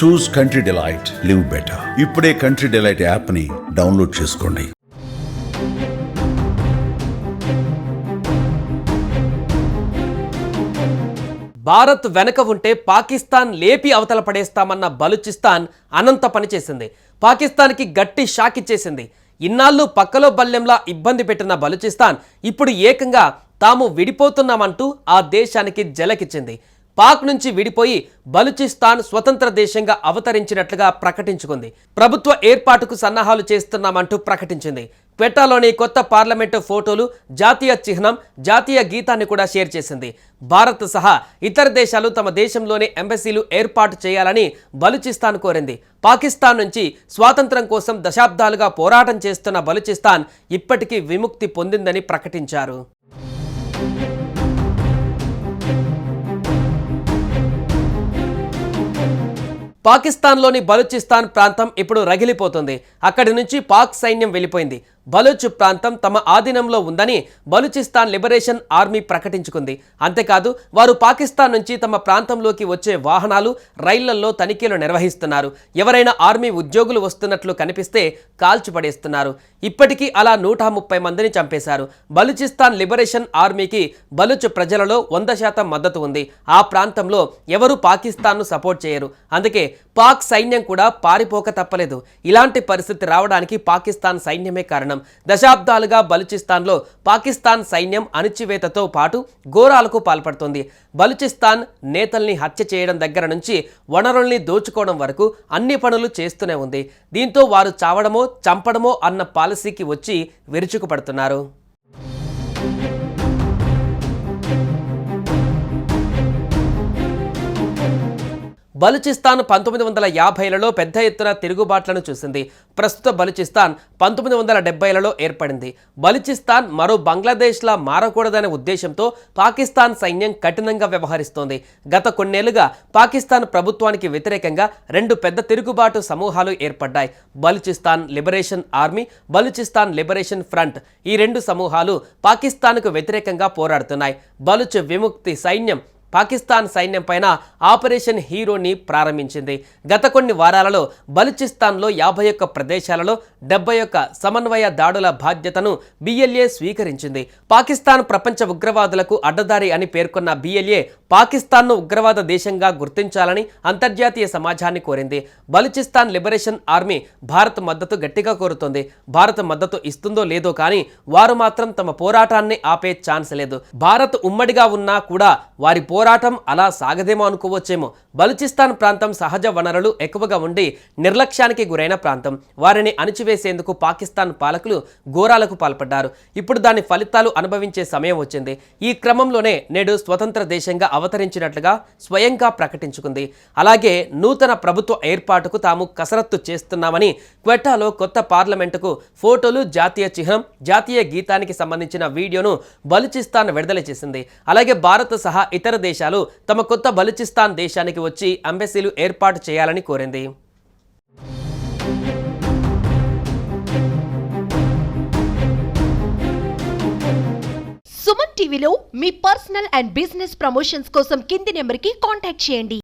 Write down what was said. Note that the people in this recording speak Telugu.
Choose country delight live better ఇప్పుడే కంట్రీ డిలైట్ యాప్ని డౌన్లోడ్ చేసుకోండి. భారత్ వెనక ఉంటే పాకిస్తాన్ లేపి అవతల పడేస్తామన్న బలూచిస్తాన్ అనంత పనిచేసింది. పాకిస్తాన్కి గట్టి షాక్ ఇచ్చేసింది. ఇన్నాళ్ళు పక్కలో బల్లెంలా ఇబ్బంది పెట్టిన బలూచిస్తాన్ ఇప్పుడు ఏకంగా తాము విడిపోతున్నామంటూ ఆ దేశానికి జలకిచ్చింది. పాక్ నుంచి విడిపోయి బలుచిస్తాన్ స్వతంత్ర దేశంగా అవతరించినట్లుగా ప్రకటించుకుంది. ప్రభుత్వ ఏర్పాటుకు సన్నాహాలు చేస్తున్నామంటూ ప్రకటించింది. క్వెటాలోని కొత్త పార్లమెంటు ఫోటోలు జాతీయ చిహ్నం జాతీయ గీతాన్ని కూడా షేర్ చేసింది. భారత్ సహా ఇతర దేశాలు తమ దేశంలోనే ఎంబసీలు ఏర్పాటు చేయాలని బలూచిస్తాన్ కోరింది. పాకిస్తాన్ నుంచి స్వాతంత్రం కోసం దశాబ్దాలుగా పోరాటం చేస్తున్న బలుచిస్తాన్ ఇప్పటికీ విముక్తి పొందిందని ప్రకటించారు. పాకిస్తాన్లోని బలూచిస్తాన్ ప్రాంతం ఇప్పుడు రగిలిపోతుంది. అక్కడి నుంచి పాక్ సైన్యం వెళ్ళిపోయింది. బలూచ్ ప్రాంతం తమ ఆధీనంలో ఉందని బలూచిస్తాన్ లిబరేషన్ ఆర్మీ ప్రకటించుకుంది. అంతేకాదు వారు పాకిస్తాన్ నుంచి తమ ప్రాంతంలోకి వచ్చే వాహనాలు రైళ్ళలో తనిఖీలు నిర్వహిస్తున్నారు. ఎవరైనా ఆర్మీ ఉద్యోగులు వస్తున్నట్లు కనిపిస్తే కాల్చిపడేస్తున్నారు. ఇప్పటికీ అలా నూట ముప్పై మందిని చంపేశారు. బలూచిస్తాన్ లిబరేషన్ ఆర్మీకి బలూచ్ ప్రజలలో వంద శాతం మద్దతు ఉంది. ఆ ప్రాంతంలో ఎవరు పాకిస్తాన్ను సపోర్ట్ చేయరు. అందుకే పాక్ సైన్యం కూడా పారిపోక తప్పలేదు. ఇలాంటి పరిస్థితి రావడానికి పాకిస్తాన్ సైన్యమే కారణం. దశాబ్దాలుగా బలూచిస్తాన్లో పాకిస్తాన్ సైన్యం అణిచివేతతో పాటు ఘోరాలకు పాల్పడుతోంది. బలూచిస్తాన్ నేతల్ని హత్య చేయడం దగ్గర నుంచి వనరుల్ని దోచుకోవడం వరకు అన్ని పనులు చేస్తూనే ఉంది. దీంతో వారు చావడమో చంపడమో అన్న పాలసీకి వచ్చి విరుచుకుపడుతున్నారు. బలుచిస్తాన్ పంతొమ్మిది వందల యాభైలలో పెద్ద ఎత్తున తిరుగుబాట్లను చూసింది. ప్రస్తుత బలుచిస్తాన్ పంతొమ్మిది వందల డెబ్బైలలో ఏర్పడింది. బలుచిస్తాన్ మరో బంగ్లాదేశ్లా మారకూడదనే ఉద్దేశంతో పాకిస్తాన్ సైన్యం కఠినంగా వ్యవహరిస్తోంది. గత కొన్నేళ్ళుగా పాకిస్తాన్ ప్రభుత్వానికి వ్యతిరేకంగా రెండు పెద్ద తిరుగుబాటు సమూహాలు ఏర్పడ్డాయి. Balochistan liberation army Balochistan liberation front ఈ రెండు సమూహాలు పాకిస్తాన్కు వ్యతిరేకంగా పోరాడుతున్నాయి. బలుచ్ విముక్తి సైన్యం పాకిస్తాన్ సైన్యం పైన ఆపరేషన్ హీరోని ప్రారంభించింది. గత కొన్ని వారాలలో బలుచిస్తాన్లో యాభై ఒక్క ప్రదేశాలలో డెబ్బై ఒక్క సమన్వయ దాడుల బాధ్యతను బిఎల్ఏ స్వీకరించింది. పాకిస్తాన్ ప్రపంచ ఉగ్రవాదులకు అడ్డదారి అని పేర్కొన్న బిఎల్ఏ పాకిస్తాన్ను ఉగ్రవాద దేశంగా గుర్తించాలని అంతర్జాతీయ సమాజాన్ని కోరింది. బలూచిస్తాన్ లిబరేషన్ ఆర్మీ భారత్ మద్దతు గట్టిగా కోరుతోంది. భారత్ మద్దతు ఇస్తుందో లేదో కానీ వారు మాత్రం తమ పోరాటాన్ని ఆపే ఛాన్స్ లేదు. భారత్ ఉమ్మడిగా ఉన్నా కూడా వారి పోరాటం పోరాటం అలా సాగదేమో అనుకోవచ్చేమో. బలుచిస్తాన్ ప్రాంతం సహజ వనరులు ఎక్కువగా ఉండి నిర్లక్ష్యానికి గురైన ప్రాంతం. వారిని అణిచివేసేందుకు పాకిస్తాన్ పాలకులు ఘోరాలకు పాల్పడ్డారు. ఇప్పుడు దాని ఫలితాలు అనుభవించే సమయం వచ్చింది. ఈ క్రమంలోనే నేడు స్వతంత్ర దేశంగా అవతరించినట్లుగా స్వయంగా ప్రకటించుకుంది. అలాగే నూతన ప్రభుత్వ ఏర్పాటుకు తాము కసరత్తు చేస్తున్నామని క్వెటాలో కొత్త పార్లమెంటుకు ఫోటోలు జాతీయ చిహ్నం జాతీయ గీతానికి సంబంధించిన వీడియోను బలుచిస్తాన్ విడుదల చేసింది. అలాగే భారత్ సహా ఇతర దేశాలు తమ కొత్త బలూచిస్తాన్ దేశానికి వచ్చి అంబెసీలు ఏర్పాటు చేయాలని కోరింది. సుమన్ టీవీలో మీ పర్సనల్ అండ్ బిజినెస్ ప్రమోషన్స్ కోసం కింది నెంబర్కి కాంటాక్ట్ చేయండి.